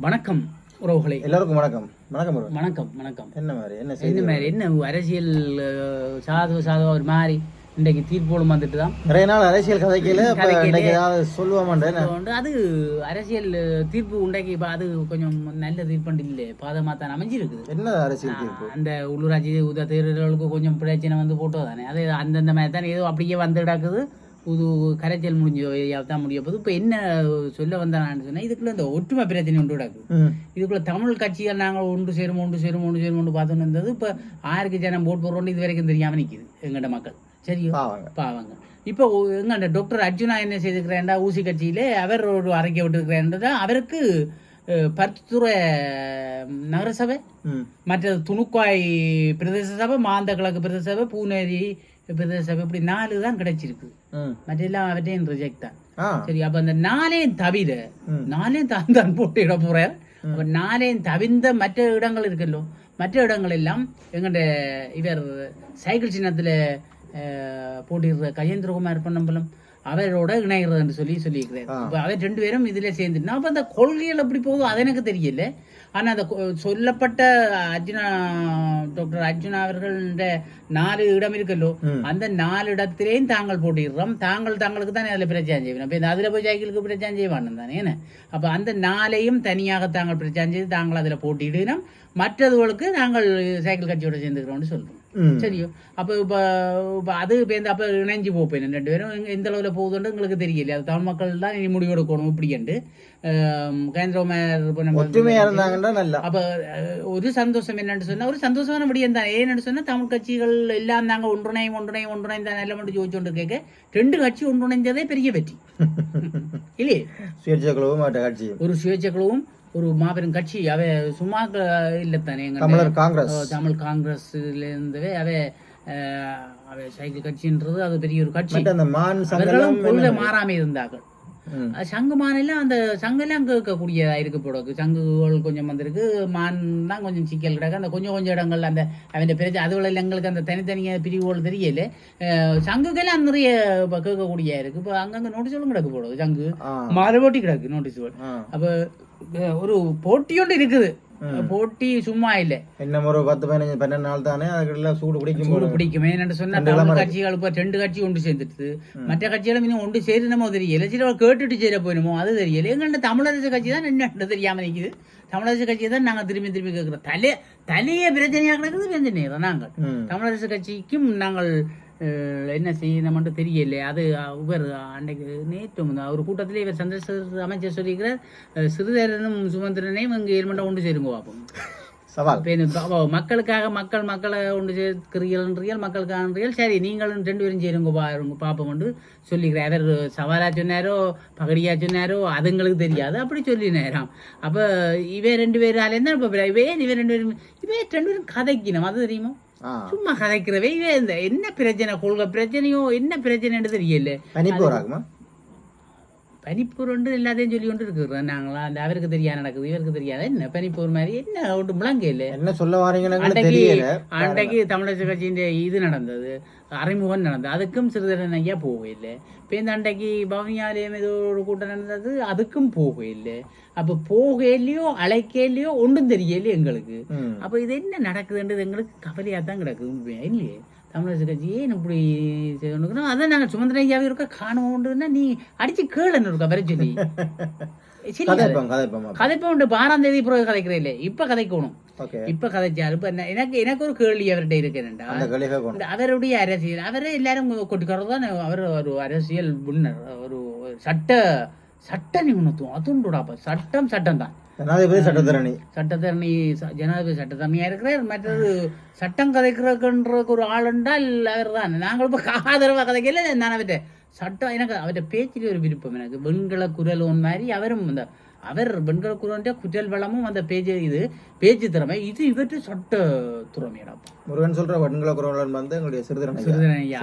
வணக்கம் உறவுகளே. எல்லாருக்கும் வணக்கம். வணக்கம். வணக்கம் வணக்கம். என்ன மாதிரி என்ன என்ன செய்தி மாதிரி என்ன அரசியல் அஹ், சாதுவ சாதுவ ஒரு மாதிரி இன்றைக்கு தீர்ப்போடும் வந்துட்டு தான் நிறைய நாள் அரசியல் கதைக்கையில- உண்டு. அது அரசியல் தீர்ப்பு உண்டாக்கி இப்ப அது கொஞ்சம் நல்ல தீர்ப்பு இல்லை. பாதமாக தான் அமைஞ்சிருக்குது. என்ன அரசியல் தீர்ப்பு? அந்த உள்ளூராட்சி உத தேர்தல்களுக்கு கொஞ்சம் பிரச்சனை வந்து போட்டோ தானே அது அந்தந்த மாதிரி தானே. ஏதோ அப்படியே வந்து கிடக்குது. புது கரைச்சல் முடிஞ்ச தான் முடிய போது இப்போ என்ன சொல்ல வந்தான்னு சொன்னால் இதுக்குள்ள இந்த ஒற்றுமை பிரச்சனை ஒன்று கிடக்கு. இதுக்குள்ள தமிழ் கட்சிகள் நாங்கள் ஒன்று சேரும் ஒன்று சேரும் ஒன்று சேரும் ஒன்று பார்த்துன்னு இருந்தது. இப்போ ஆருக்கு ஜனம் போட் போடுறோன்னு இது வரைக்கும் தெரியாமல் நிற்கிது எங்கள்ட மக்கள். சரியோ? பாவங்க. இப்போ எங்கண்ட டாக்டர் அர்ஜுனா என்ன செய்திருக்கிறேன்டா ஊசி கட்சியிலே அவர் ஒரு அறிக்கை விட்டுருக்கிறேன்டா அவருக்கு அஹ், பருத்தித்துறை நகரசபை ம். மற்றது துணுக்காய் பிரதேச சபை மாந்த கிழக்கு பிரதேச சபை பூனேரி சபை இப்படி நாலு தான் கிடைச்சிருக்கு. மற்றெல்லாம் அவற்றையும் ரிஜெக்ட் தான். சரி அப்ப அந்த நாளையும் தவிர ம். நாளையும் தான் தான் போட்டு இட போறார். அப்ப நாளையும் தவிர்ந்த மற்ற இடங்கள் இருக்கல்லோ மற்ற இடங்கள் எல்லாம் எங்கட இவர் சைக்கிள் சின்னத்துல போட்டிடுற கஜேந்திரகுமார் பொன்னம்பலம் அவரோட இணைகிறதுன்னு சொல்லி சொல்லியிருக்கிறார். இப்ப அவர் ரெண்டு பேரும் இதுல சேர்ந்து அப்ப அந்த கொள்கைகள் எப்படி போகுதோ அது எனக்கு தெரியல. ஆனா அந்த சொல்லப்பட்ட அர்ஜுனா டாக்டர் அர்ஜுனா அவர்கள நாலு இடம் இருக்கல்லோ. அந்த நாலு இடத்திலேயும் தாங்கள் போட்டிடுறோம் தாங்கள் தங்களுக்கு தானே அதில் பிரச்சாரம் செய்யணும் அப்போ இந்த அதில் போய் சைக்கிளுக்கு பிரச்சாரம் செய்வானு தானே என்ன அப்போ அந்த நாளையும் தனியாக தாங்கள் பிரச்சாரம் செய்து தாங்கள் அதில் போட்டியிடணும் மற்றதுகளுக்கு நாங்கள் சைக்கிள் கட்சியோட சேர்ந்துக்கிறோம்னு சொல்கிறோம். சரியோ அப்போ இப்போ இப்போ அது இப்போ அப்போ இணைஞ்சு போப்பேன் ரெண்டு பேரும் எந்த அளவில் போகுதுன்னு எங்களுக்கு தெரியல அது தமிழ் மக்கள் தான் இனி முடிவெடுக்கணும் இப்படின்ட்டு கேந்திரமார் ஒற்றுமையா இருந்தாங்கன்னா நல்லா அப்ப ஒரு சந்தோஷம் என்னன்னு சொன்னா ஒரு சந்தோஷமான விடியம் தான் ஏன்னு சொன்னா தமிழ் கட்சிகள் எல்லாம் நாங்க ஒன்றுணையும் ஒன்றுணையும் ஒன்றுணையும் தான் நல்ல மட்டும் ஜோதிச்சோண்டு கேட்க ரெண்டு கட்சி ஒன்றுணைந்ததே பெரிய வெற்றி இல்லையே சுயேட்சை குழுவும் ஒரு சுயேட்சைகளும் ஒரு மாபெரும் கட்சி அவ சும்மா இல்லத்தானே எங்க தமிழர் காங்கிரஸ். தமிழ் காங்கிரஸ்ல இருந்தவே அவ அவ சைக்கிள் கட்சின்றது அது பெரிய ஒரு கட்சி. மற்ற அந்த மான் சங்கலம் அவர்களும் கொள்கை மாறாம இருந்தார்கள் சங்கு மானெல்லாம் அந்த சங்கெல்லாம் கேட்கக்கூடியதா இருக்கு போடக்கு சங்குகள் கொஞ்சம் வந்திருக்கு மான் தான் கொஞ்சம் சிக்கல் கிடக்கு. அந்த கொஞ்சம் கொஞ்சம் இடங்கள்ல அந்த அவன் பிரச்சனை அதுவில் எங்களுக்கு அந்த தனித்தனியாக பிரிவுகள் தெரியல. சங்குக்கெல்லாம் நிறைய கேட்கக்கூடிய இருக்கு. இப்போ அங்கங்க நோட்டீஸ்களும் கிடக்கு போடுது சங்கு ஆ. மறுபடி கிடக்கு நோட்டீஸ்கள். அப்போ ஒரு போட்டியோடு இருக்குது. போட்டி சும்மா இல்லை. இன்னும் ஒரு பத்து பதினஞ்சு பன்னெண்டு நாள் தானே அதுக்கெல்லாம் சூடு பிடிக்கும் சூடு பிடிக்குமே என்னன்னு சொன்னா தமிழ் கட்சிகள் இப்ப ரெண்டு கட்சி ஒன்று சேர்ந்துட்டு மற்ற கட்சிகளும் இன்னும் ஒன்று சேரணுமோ தெரியல. சில கேட்டுட்டு சேர போயிடுமோ அது தெரியல. எங்கள்ட்ட தமிழரசு கட்சி தான் என்ன தெரியாம நிக்குது. தமிழரசு கட்சி தான் நாங்க திரும்பி திரும்பி கேட்கிறோம் தலை தலையே பிரச்சனையாக கிடக்குது பிரச்சனை தான் நாங்கள். தமிழரசு கட்சிக்கும் நாங்கள் என்ன செய்யணும்னு தெரியல அது இவர் அன்னைக்கு நேற்று ஒரு கூட்டத்திலே இவர் சந்திரசேகர் அமைச்சர் சொல்லியிருக்கிறார் சிறிதரனும் சுமந்திரனையும் இங்கே ஏழ்மண்டம் ஒன்று சேருங்க பார்ப்போம் சவால். மக்களுக்காக மக்கள் மக்களை ஒன்று சேர்க்கிறீர்கள் மக்களுக்காக சரி நீங்களும் ரெண்டு பேரும் சேருங்க பாருங்க பாப்போம் என்று சொல்லிக்கிறேன் அவர் சவாலா சொன்னாரோ பகடியா சொன்னாரோ அதுங்களுக்கு தெரியாது அப்படி சொல்லினாராம். அப்ப இவ ரெண்டு பேரால என்ன இப்ப இவே இவ ரெண்டு பேரும் இவே ரெண்டு பேரும் கதைக்கணும் அது தெரியுமா? சும்மா கதைக்கிறவே இவ இந்த என்ன பிரச்சனை? கொள்கை பிரச்சனையோ என்ன பிரச்சனைன்னு தெரியல. பனிப்போர் ஆகுமா பனிப்பூர் ஒன்று எல்லாத்தையும் சொல்லி கொண்டு இருக்கிறோம் நாங்களா அந்த அவருக்கு தெரியாது நடக்குது இவருக்கு தெரியாது. என்ன பனிப்பூர் மாதிரி? என்ன ஒன்று முழங்க இல்லை? என்ன சொல்ல வாரீங்கன்னு அன்றைக்கு தமிழரசு கட்சியின் இது நடந்தது அறிமுகம் நடந்தது. அதுக்கும் சிறிதரன் ஐயா போகவில்லை இப்போ இந்த அன்றைக்கு பவனியாலயம் ஏதோ ஒரு கூட்டம் நடந்தது அதுக்கும் போகவில்லை அப்போ போகலையோ அழைக்கலையோ ஒன்றும் தெரியலையே எங்களுக்கு. அப்போ இது என்ன நடக்குதுன்றது எங்களுக்கு கவலையாக தான் கிடக்குது இல்லையே? தமிழரசு கட்சி ஏன் இப்படி செய்யணும் அதான் நாங்கள் சுமந்திர ஐயாவே இருக்க காணுவோன்றதுன்னா நீ அடிச்சு கேளுன்னு இருக்கா வர சொல்லி. சரி. கதைப்போம் கதைப்போம் கதைப்ப உண்டு பாராம் தேதி பிறகு கதைக்கிறே இல்லை இப்ப கதைக்கணும். இப்ப கதைச்சாரு இப்ப எனக்கு எனக்கு ஒரு கேள்வி அவர்கிட்ட இந்த அவருடைய அரசியல் அவரே எல்லாரும் கொட்டிக்கிறது தான் அவர் ஒரு அரசியல் முன்னர் ஒரு ஒரு சட்ட சட்ட நிபுணத்துவம் அதுண்டுடாப்ப சட்டம் சட்டம் தான் ஜனாதிபதி சட்டத்தரணி. சட்டத்தரணி ஜனாதிபதி சட்டத்தரணியா இருக்கிறார் மற்றது சட்டம் கதைக்கிறதுன்ற ஒரு ஆள் என்றால் அவர் தான். நாங்கள் இப்போ ஆதரவாக கதைக்கல நான் அவர்கிட்ட சட்டம் எனக்கு அவர்கிட்ட பேச்சில் ஒரு விருப்பம் எனக்கு வெண்கல குரல் ஒன் மாதிரி அவரும் இந்த அவர் குரல்ன்ற குற்றல் வளமும் அந்த பேச்சு இது பேச்சு திறமை. இது இவற்று சட்ட திறமையடா முருகன் சொல்ற வன்குல குரவலன் வந்து எங்களுடைய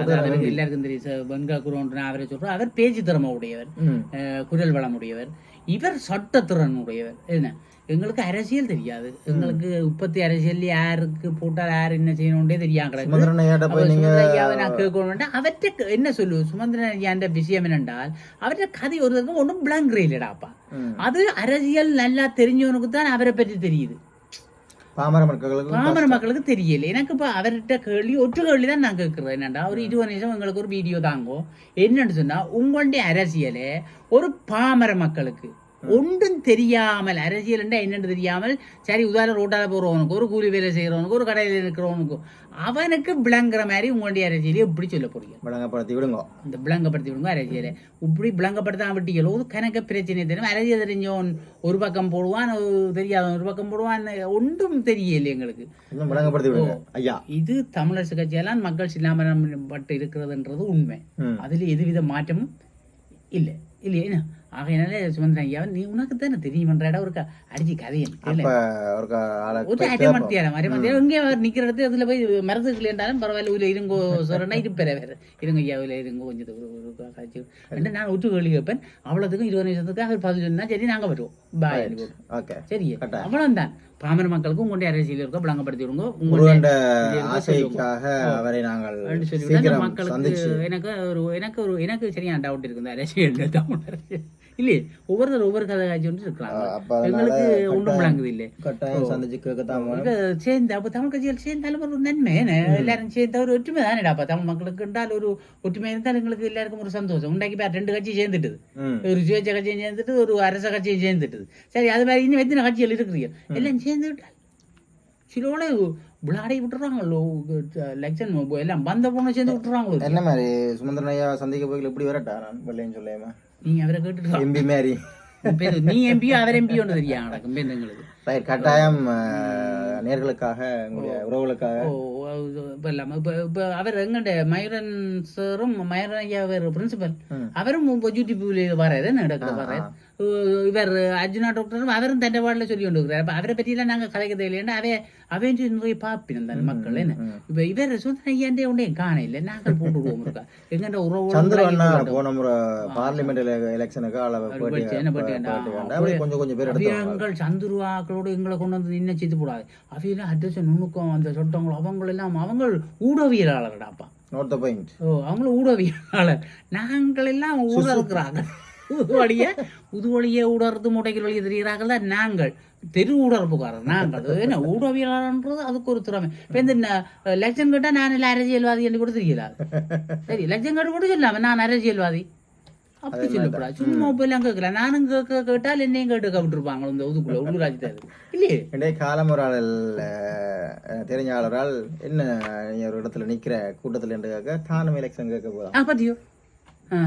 அது அவருக்கு எல்லாருக்கும் தெரியும். வெண்கல குரல்ன்ற அவரை சொல்றோம் அவர் பேச்சு திறமை உடையவர். குரல் வளம் உடையவர். இவர் சட்டத்திறன் உடையவர். என்ன? எங்களுக்கு அரசியல் தெரியாது. எங்களுக்கு உற்பத்தி அரசியல் யாருக்கு போட்டால் யார் என்ன செய்யணும்ன்றே தெரியாம கிடக்கு நான் கேட்கணும் அவற்றை என்ன சொல்லு? சுமந்திரன் ஐயாண்ட விஷயம் என்னென்றால் அவற்றை கதை ஒரு ஒன்றும் பிளாங்க் இல்லடாப்பா. அது அரசியல் நல்லா தெரிஞ்சவனுக்கு தான் அவரை பற்றி தெரியுது. பாமர மக்களுக்கு பாமர மக்களுக்கு தெரியல. எனக்கு இப்போ அவர்கிட்ட கேள்வி ஒற்று கேள்வி தான் நான் கேட்குறேன். என்னடா ஒரு இருபது நிமிஷம் எங்களுக்கு ஒரு வீடியோ தாங்கோ. என்னன்னு சொன்னா உங்களுடைய அரசியலே ஒரு பாமர மக்களுக்கு. ஒன்றும் தெரியாமல் அரசியல் என்னன்னு தெரியாமல் சரி உதாரணம் ரோட்டால போறவனுக்கு ஒரு கூலி வேலை செய்யறவனுக்கு ஒரு கடையில் இருக்கிறவனுக்கும் அவனுக்கு விளங்குற மாதிரி உங்களுடைய அரசியலை எப்படி சொல்ல போறீங்க. விளங்கப்படுத்தி விடுங்க. இந்த விளங்கப்படுத்தி விடுங்க அரசியலை. இப்படி விளங்கப்படுத்தாம விட்டீங்களோ கணக்க பிரச்சனை தெரியும். அரசியல் தெரிஞ்சவன் ஒரு பக்கம் போடுவான் தெரியாதவன் ஒரு பக்கம் போடுவான் ஒன்றும் தெரியல எங்களுக்கு. இன்னும் விளங்கப்படுத்தி விடுங்க. ஐயா. இது தமிழரசு கட்சியெல்லாம் மக்கள் சிலாமரம் பட்டு இருக்கிறதுன்றது உண்மை. அதில் எதுவித மாற்றமும் இல்லை. இல்லையா? ஆகையினால சுமந்திரன் ஐயா நீ உனக்கு தானே தெரியுமன்ற இடம் ஒரு அடிச்சு கதையன் அப்ப ஒரு ஆளை ஒரு அரைமத்தியாரம் அரைமத்தியாரம் எங்கே அவர் நிக்கிற இடத்துல அதுல போய் மரத்துக்கு இருந்தாலும் பரவாயில்ல உள்ள இருங்கோ சொல்றேன்னா இருப்பேன் வேற. இருங்க ஐயா உள்ள இருங்கோ கொஞ்சம் ஒரு ஒரு காட்சி ரெண்டு நான் விட்டு கேள்வி கேட்பேன் அவ்வளோத்துக்கும் இருபது நிமிஷத்துக்கு அவர் பதில் சொன்னா சரி நாங்க வருவோம். பாய் ஓகே சரி கட்டாயம். அவ்வளவுதான். பாமர மக்களுக்கும் உங்களுடைய அரசியல் இருக்க விளங்கப்படுத்தி விடுங்க உங்களுடைய மக்களுக்கு எனக்கு ஒரு எனக்கு ஒரு எனக்கு சரியான டவுட் இருக்கு. இந்த அரசியல் தமிழ் அரசியல். இல்லையே ஒவ்வொருத்தர் ஒவ்வொரு கதை காட்சி ஒன்று அதனால எங்களுக்கு ஒன்றும் விளங்குது இல்லை சேர்ந்து அப்ப தமிழ் கட்சிகள் சேர்ந்தாலும் ஒரு நன்மை எல்லாரும் சேர்ந்த ஒரு ஒற்றுமை தானேடா? அப்ப தமிழ் மக்களுக்கு இருந்தால் ஒரு ஒற்றுமை இருந்தால் எங்களுக்கு எல்லாருக்கும் ஒரு சந்தோஷம். உண்டாக்கி பேர் ரெண்டு கட்சி சேர்ந்துட்டுது. ஒரு சுயேட்சை கட்சியும் சேர்ந்துட்டு ஒரு அரச கட்சியும் சேர்ந்துட்டுது. சரி அது மாதிரி இன்னும் எத்தனை கட்சிகள் இருக்கிறீங்க? எல்லாம் சேர்ந்து விட்டால். சிலோட விளையாடி விட்டுறாங்களோ? லெக்ஷன் எல்லாம் பந்த பொண்ணு சேர்ந்து விட்டுறாங்களோ? என்ன மாதிரி சுமந்திரன் ஐயா சந்திக்க போய் இப்படி வரட்டா நான் வெள்ளையும் நீங்க அவரை கேட்டுட்டு எம்பி மாதிரி நீ எம்பியோ அவர் எம்பியோன்னு தெரியா நடக்கும் எங்களுக்கு. கட்டாயம் நேர்களுக்காக எங்களுடைய உறவுகளுக்காக. இப்ப இல்லாம இப்ப இப்ப அவர் எங்கண்ட மயூரன் சாரும் மயூரன் ஐயா அவர் பிரின்சிபல். அவரும் இப்போ யூடியூப்ல வராரு நடக்கிற வராரு இவர் அர்ஜுனா டாக்டரும் அவரும் தண்டை வார்டில் சொல்லி கொண்டு இருக்கிறார் அப்ப அவரை பற்றியெல்லாம் நாங்க கலைக்க தேவையில்லைன்னா அவே அவன் நிறைய பாப்பினம் தானே மக்கள் என்ன இப்ப இவர் சுந்தர ஐயாண்டே ஒன்றே காண இல்லை நாங்கள் போட்டுருவோம் இருக்கா எங்கண்ட உறவு போன முறை பார்லிமெண்ட் எலெக்ஷனுக்கு கொஞ்சம் கொஞ்சம் பேர் அவியங்கள் சந்துருவாக்களோடு எங்களை கொண்டு வந்து நின்று செய்து போடாது அவையெல்லாம் அட்ரஸ் நுணுக்கம் அந்த சொட்டங்கள் அவங்க எல்லாம் அவங்க ஊடகவியலாளர்டாப்பா நோட் த பாயிண்ட் ஓ அவங்களும் ஊடகவியலாளர் நாங்கள் எல்லாம் ஊடறுக்கிறாங்க உதுவழிய உதுவழிய ஊடறது முட்டைகள் வழிய தெரிகிறார்கள் தான் நாங்கள். தெரு ஊடறுப்புக்காரர் நாங்கள். அது என்ன ஊடகவியலாளர்ன்றது அதுக்கு ஒரு திறமை. இப்போ இந்த லட்சம் கேட்டால் நான் இல்லை அரசியல்வாதி என்று கூட தெரியல சரி லட்சம் கேட்டு கூட சொல்லாம நான் அரசியல்வாதி. அப்படி சொல்லக்கூடாது. சும்மா போய் எல்லாம் கேட்கல. நானும் கேட்க கேட்டால் என்னையும் கேட்டு விட்டுருப்பாங்க இந்த உதுக்குள்ள உள்ளூராட்சி இல்லையே? இன்றைய காலமுறாளல் அஹ், தெரிஞ்ச ஆளரால் என்ன ஒரு இடத்துல நிக்கிற கூட்டத்தில் என்று கேட்க தானும் எலெக்ஷன் கேட்க போதான் ஆ பார்த்தியோ ஆ.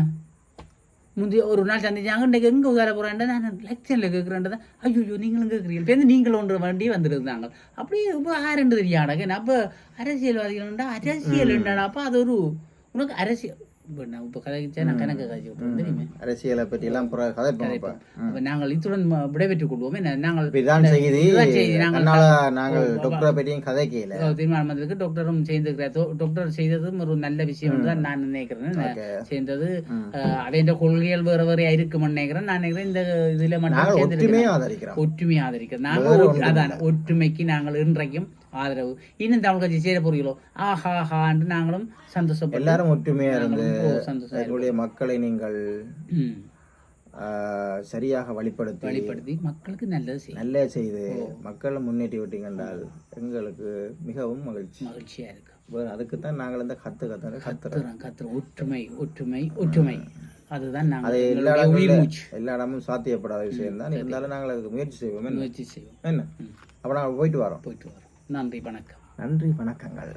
முந்தைய ஒரு நாள் சந்திச்சாங்க இன்றைக்கு எங்கே உதார போகிறேன் நான் லெக்ஷனில் கேட்குறேன்டா ஐயோ நீங்களும் கேட்குறீங்க இப்போ நீங்கள் ஒன்று வண்டி வந்துருந்தாங்க அப்படியே இப்போ ஆரண்டு தெரியாடங்க அப்போ அரசியல்வாதிகள்டா அரசியல் அப்போ அது ஒரு உனக்கு அரசியல் இப்போ நான் இப்போ கதைச்சா நான் கணக்கு கதைச்சு விட்டுருவேன் தெரியுமே? அரசியலை பற்றி எல்லாம் புற கதைப்போம் இப்ப நாங்கள் இத்துடன் விடைபெற்றுக் கொள்வோம். நாங்கள் இதான் செய்தி. நாங்கள் நாங்கள் டாக்டரை பற்றியும் கதை கேல தீர்மானம் வந்ததுக்கு டாக்டரும் செய்திருக்கிறார் டாக்டர் செய்ததும் ஒரு நல்ல விஷயம் தான் நான் நினைக்கிறேன். சேர்ந்தது அவன் கொள்கைகள் வேற வேறையா இருக்குமென்னு நினைக்கிறேன். நான் நினைக்கிறேன் இந்த இதுல மட்டும் நாங்கள் சேர்ந்திருக்கிறேன். ஒற்றுமையை ஆதரிக்கிறோம். ஒற்றுமை ஆதரிக்கிறோம். நாங்கள் ஒற்று- அதான் ஒற்றுமைக்கு நாங்கள் இன்றைக்கும் ஆதரவு. இன்னும் தமிழ் கட்சி சேர போறீங்களோ ஆஹா ஹான்னு நாங்களும் சந்தோஷப்பட்டு எல்லாரும் ஒற்றுமையா இருந்து எங்களுடைய மக்களை நீங்கள் சரியாக வழிப்படுத்தி வெளிப்படுத்தி மக்களுக்கு நல்லது செய்யும் நல்ல செய்து மக்களை முன்னேற்றி விட்டீங்க என்றால் எங்களுக்கு மிகவும் மகிழ்ச்சி. மகிழ்ச்சியா இருக்கு. அதுக்கு தான் நாங்கள் இந்த கத்து கத்து கத்துறோம். கத்துறோம் ஒற்றுமை ஒற்றுமை ஒற்றுமை. அதுதான் நாங்கள் அது எல்லா மூச்சு எல்லா இடமும் சாத்தியப்படாத விஷயம் தான். இருந்தாலும் நாங்கள் அதுக்கு முயற்சி செய்வோம்? முயற்சி செய்வோம். என்ன? அப்போ நாங்கள் போயிட்டு வரோம். போயிட்டு வரோம். நன்றி வணக்கம். நன்றி வணக்கங்கள்.